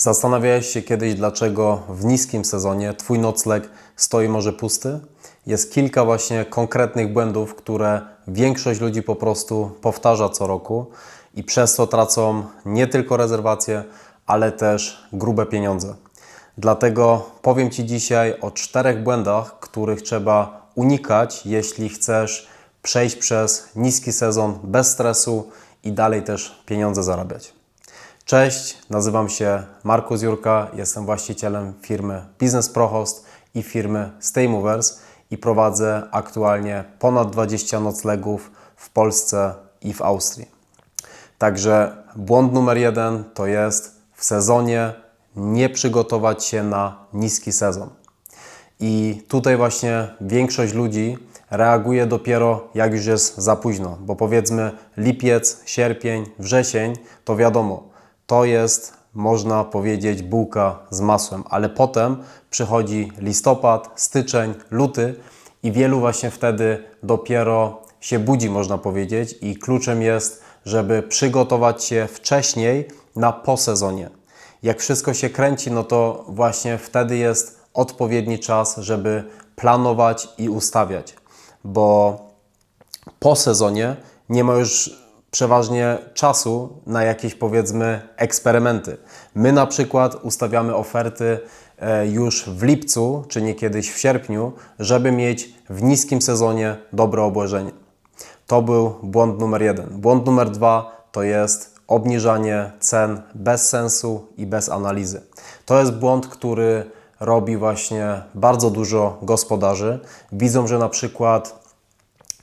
Zastanawiałeś się kiedyś, dlaczego w niskim sezonie Twój nocleg stoi może pusty? Jest kilka właśnie konkretnych błędów, które większość ludzi po prostu powtarza co roku i przez to tracą nie tylko rezerwacje, ale też grube pieniądze. Dlatego powiem Ci dzisiaj o czterech błędach, których trzeba unikać, jeśli chcesz przejść przez niski sezon bez stresu i dalej też pieniądze zarabiać. Cześć, nazywam się Markus Jurka, jestem właścicielem firmy Business Prohost i firmy Stay Movers i prowadzę aktualnie ponad 20 noclegów w Polsce i w Austrii. Także błąd numer jeden to jest w sezonie nie przygotować się na niski sezon. I tutaj właśnie większość ludzi reaguje dopiero jak już jest za późno, bo powiedzmy lipiec, sierpień, wrzesień to wiadomo, to jest można powiedzieć bułka z masłem, ale potem przychodzi listopad, styczeń, luty i wielu właśnie wtedy dopiero się budzi, można powiedzieć, i kluczem jest, żeby przygotować się wcześniej na posezonie. Jak wszystko się kręci, no to właśnie wtedy jest odpowiedni czas, żeby planować i ustawiać, bo po sezonie nie ma już przeważnie czasu na jakieś powiedzmy eksperymenty. My na przykład ustawiamy oferty e, już w lipcu, czy nie kiedyś w sierpniu, żeby mieć w niskim sezonie dobre obłożenie. To był błąd numer jeden. Błąd numer dwa to jest obniżanie cen bez sensu i bez analizy. To jest błąd, który robi właśnie bardzo dużo gospodarzy. Widzą, że na przykład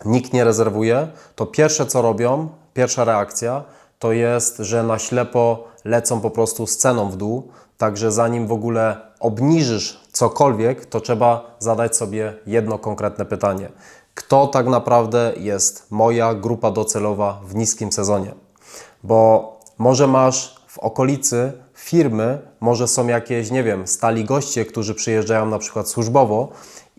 nikt nie rezerwuje, to pierwsze co robią, pierwsza reakcja to jest, że na ślepo lecą po prostu z ceną w dół. Także zanim w ogóle obniżysz cokolwiek, to trzeba zadać sobie jedno konkretne pytanie. Kto tak naprawdę jest moja grupa docelowa w niskim sezonie? Bo może masz w okolicy firmy, może są jakieś, nie wiem, stali goście, którzy przyjeżdżają na przykład służbowo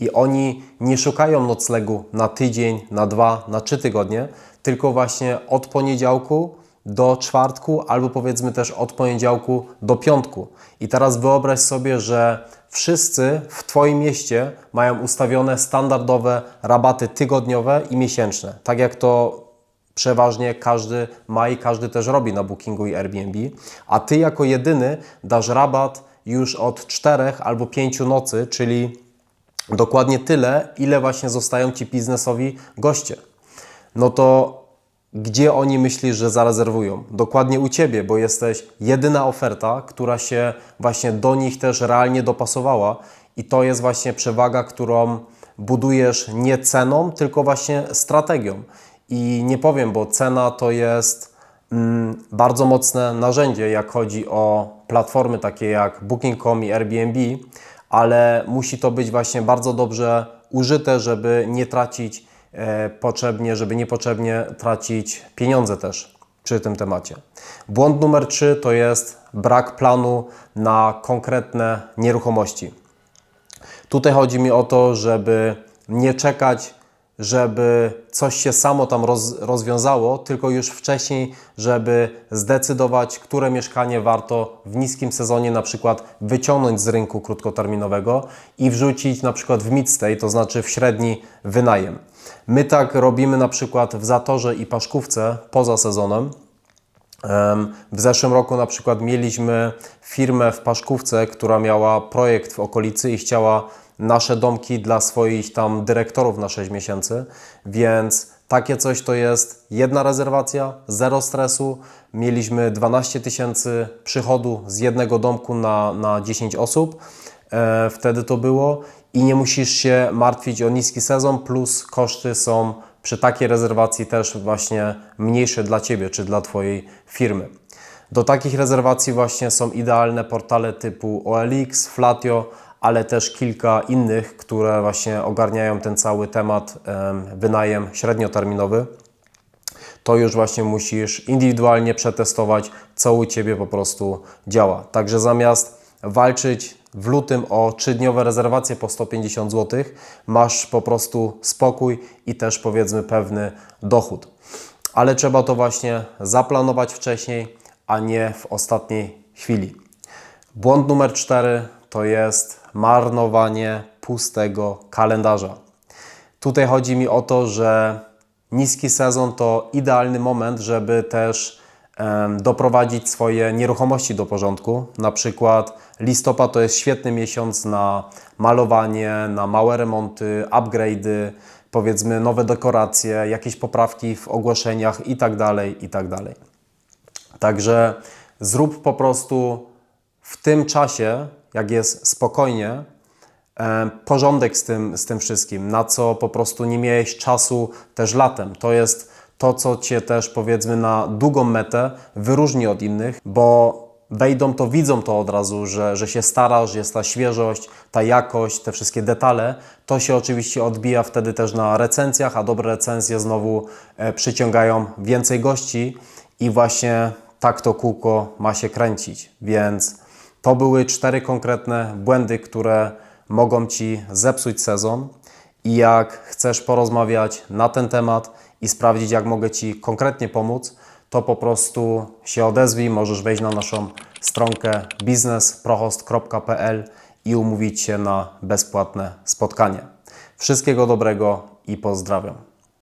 i oni nie szukają noclegu na tydzień, na dwa, na trzy tygodnie, tylko właśnie od poniedziałku do czwartku, albo powiedzmy też od poniedziałku do piątku. I teraz wyobraź sobie, że wszyscy w Twoim mieście mają ustawione standardowe rabaty tygodniowe i miesięczne, tak jak to przeważnie każdy ma i każdy też robi na Bookingu i Airbnb, a Ty jako jedyny dasz rabat już od czterech albo pięciu nocy, czyli dokładnie tyle, ile właśnie zostają Ci biznesowi goście. No to gdzie oni myślisz, że zarezerwują? Dokładnie u Ciebie, bo jesteś jedyna oferta, która się właśnie do nich też realnie dopasowała i to jest właśnie przewaga, którą budujesz nie ceną, tylko właśnie strategią. I nie powiem, bo cena to jest mm, bardzo mocne narzędzie, jak chodzi o platformy takie jak Booking.com i Airbnb, ale musi to być właśnie bardzo dobrze użyte, żeby nie tracić e, potrzebnie, żeby niepotrzebnie tracić pieniądze też przy tym temacie. Błąd numer 3 to jest brak planu na konkretne nieruchomości. Tutaj chodzi mi o to, żeby nie czekać żeby coś się samo tam roz, rozwiązało, tylko już wcześniej, żeby zdecydować, które mieszkanie warto w niskim sezonie na przykład wyciągnąć z rynku krótkoterminowego i wrzucić na przykład w mid-stay, to znaczy w średni wynajem. My tak robimy na przykład w Zatorze i Paszkówce poza sezonem. W zeszłym roku na przykład mieliśmy firmę w Paszkówce, która miała projekt w okolicy i chciała nasze domki dla swoich tam dyrektorów na 6 miesięcy, więc takie coś to jest jedna rezerwacja, zero stresu. Mieliśmy 12 tysięcy przychodu z jednego domku na, na 10 osób. E, wtedy to było i nie musisz się martwić o niski sezon, plus koszty są przy takiej rezerwacji też właśnie mniejsze dla Ciebie czy dla Twojej firmy. Do takich rezerwacji właśnie są idealne portale typu OLX, Flatio, ale też kilka innych, które właśnie ogarniają ten cały temat wynajem średnioterminowy. To już właśnie musisz indywidualnie przetestować, co u Ciebie po prostu działa. Także zamiast walczyć w lutym o 3-dniowe rezerwacje po 150 zł, masz po prostu spokój i też powiedzmy pewny dochód. Ale trzeba to właśnie zaplanować wcześniej, a nie w ostatniej chwili. Błąd numer cztery to jest marnowanie pustego kalendarza. Tutaj chodzi mi o to, że niski sezon to idealny moment, żeby też doprowadzić swoje nieruchomości do porządku. Na przykład listopad to jest świetny miesiąc na malowanie, na małe remonty, upgrade'y, powiedzmy nowe dekoracje, jakieś poprawki w ogłoszeniach itd. itd. Także zrób po prostu w tym czasie, jak jest spokojnie, porządek z tym, z tym wszystkim, na co po prostu nie miałeś czasu też latem. To jest to, co Cię też powiedzmy na długą metę wyróżni od innych, bo wejdą to, widzą to od razu, że, że się starasz, jest ta świeżość, ta jakość, te wszystkie detale. To się oczywiście odbija wtedy też na recenzjach, a dobre recenzje znowu e, przyciągają więcej gości i właśnie tak to kółko ma się kręcić. Więc to były cztery konkretne błędy, które mogą Ci zepsuć sezon. I jak chcesz porozmawiać na ten temat i sprawdzić, jak mogę Ci konkretnie pomóc, to po prostu się odezwij. Możesz wejść na naszą stronkę biznesprohost.pl i umówić się na bezpłatne spotkanie. Wszystkiego dobrego i pozdrawiam.